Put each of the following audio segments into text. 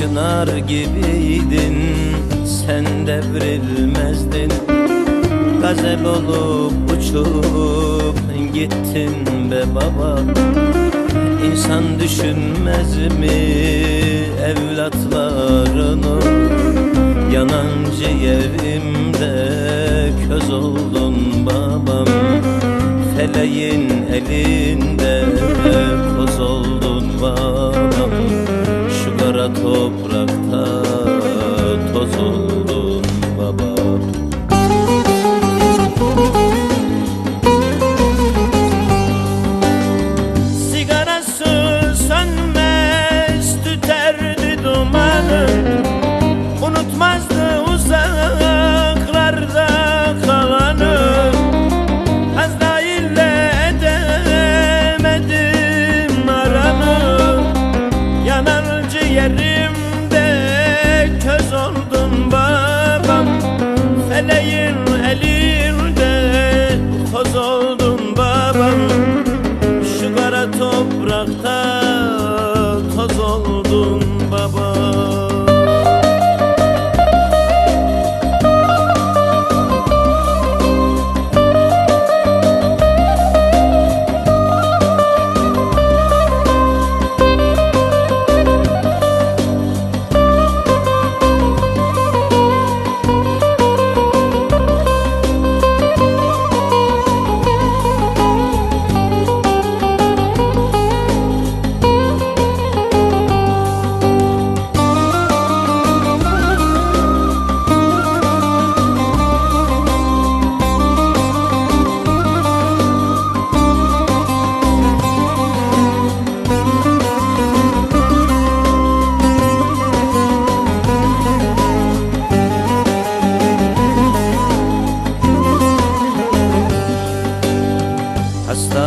Çınar gibiydin. Sen devrilmezdin. Gazel olup uçup gittin be baba. İnsan düşünmez mi evlatlarını? Yanan ciğerimde köz oldun babam. Feleğin elinde babam. Feleğin elinde koz oldun babam. Şu kara toprakta toz oldun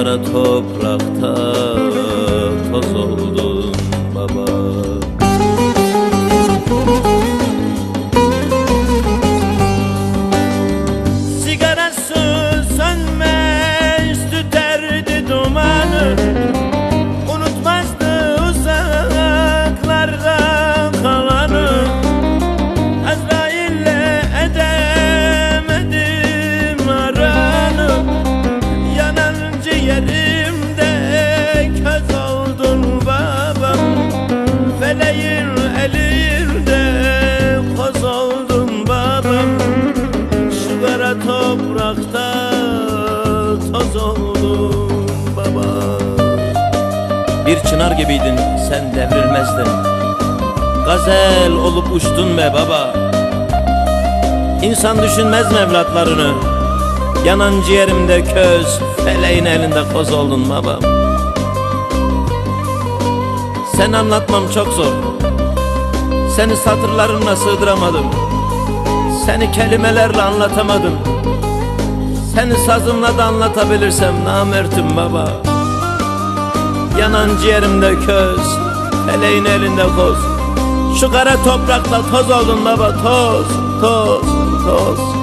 Şu kara toprakta toz oldun Bir çınar gibiydin sen devrilmezdin. Gazel olup uçtun be baba. İnsan düşünmez mi evlatlarını? Yanan ciğerimde köz Feleğin elinde koz oldun babam Sen anlatmam çok zor. Seni satırlarımla sığdıramadım. Seni kelimelerle anlatamadım. Seni sazımla da anlatabilirsem namertim baba Yanan ciğerimde köz Feleğin elinde koz. Şu kara toprakta toz oldun baba toz Toz toz